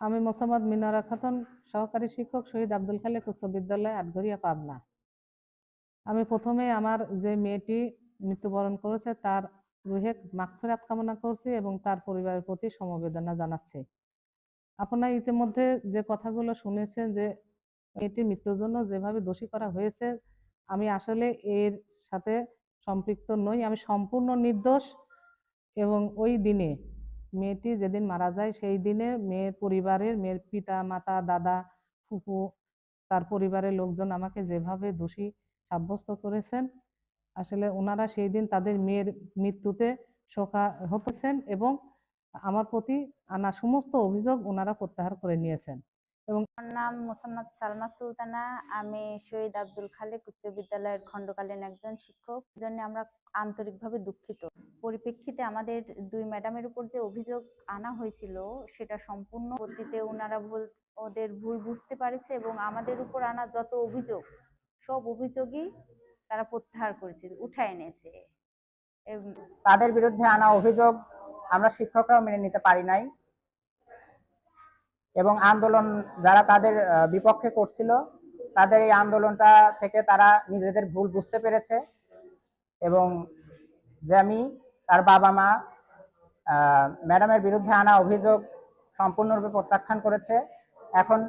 আমি মোসাম্মদ মিনারা খাতুন, সহকারী শিক্ষক শহীদ আব্দুল খালেক উচ্চ বিদ্যালয় আটঘরিয়া, পাবনা। আমি প্রথমে আমার যে মেয়েটি মৃত্যুবরণ করেছে, তার রুহে মাগফিরাত কামনা করছি এবং তার পরিবারের প্রতি সমবেদনা জানাচ্ছি। আপনারা ইতিমধ্যে যে কথাগুলো শুনেছেন যে মেয়েটির মৃত্যুর জন্য যেভাবে দোষী করা হয়েছে, আমি আসলে এর সাথে সম্পৃক্ত নই। আমি সম্পূর্ণ নির্দোষ এবং ওই দিনে মেয়েটি যেদিন মারা যায়, সেই দিনে মেয়ের পরিবারের মেয়ের পিতা, মাতা, দাদা, ফুফু, তার পরিবারের লোকজন আমাকে যেভাবে দোষী সাব্যস্ত করেছেন, আসলে ওনারা সেই দিন তাদের মেয়ের মৃত্যুতে শোকা হতেছেন এবং আমার প্রতি আনা সমস্ত অভিযোগ ওনারা প্রত্যাহার করে নিয়েছেন। আমার নাম মোসাম্মদ সালমা সুলতানা। আমি শহীদ আব্দুল খালেক উচ্চ বিদ্যালয়ের খণ্ডকালীন একজন শিক্ষক। জন্য আমরা আন্তরিকভাবে দুঃখিত। পরিপ্রেক্ষিতে আমাদের দুই ম্যাডামের উপর যে অভিযোগ আনা হয়েছিল, সেটা সম্পূর্ণ পদ্ধতিতে ওনারা ভুল, ওদের ভুল বুঝতে পারেছে এবং আমাদের উপর আনা যত অভিযোগ, সব অভিযোগই তারা প্রত্যাহার করেছে, উঠায় এনেছে। তাদের বিরুদ্ধে আনা অভিযোগ আমরা শিক্ষকরাও মেনে নিতে পারি নাই। এবং আন্দোলন যারা তাদের বিপক্ষে করছিল, তাদের এই আন্দোলনটা থেকে তারা নিজেদের ভুল বুঝতে পেরেছে এবং যে আমি তার বাবা মা ম্যাডামের বিরুদ্ধে আনা অভিযোগ সম্পূর্ণরূপে প্রত্যাখ্যান করেছে। এখন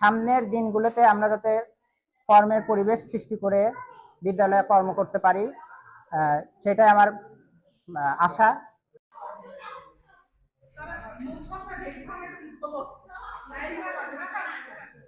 সামনের দিনগুলোতে আমরা যাতে কর্মের পরিবেশ সৃষ্টি করে বিদ্যালয়ে কর্ম করতে পারি সেটাই আমার আশা। 大事なのは中。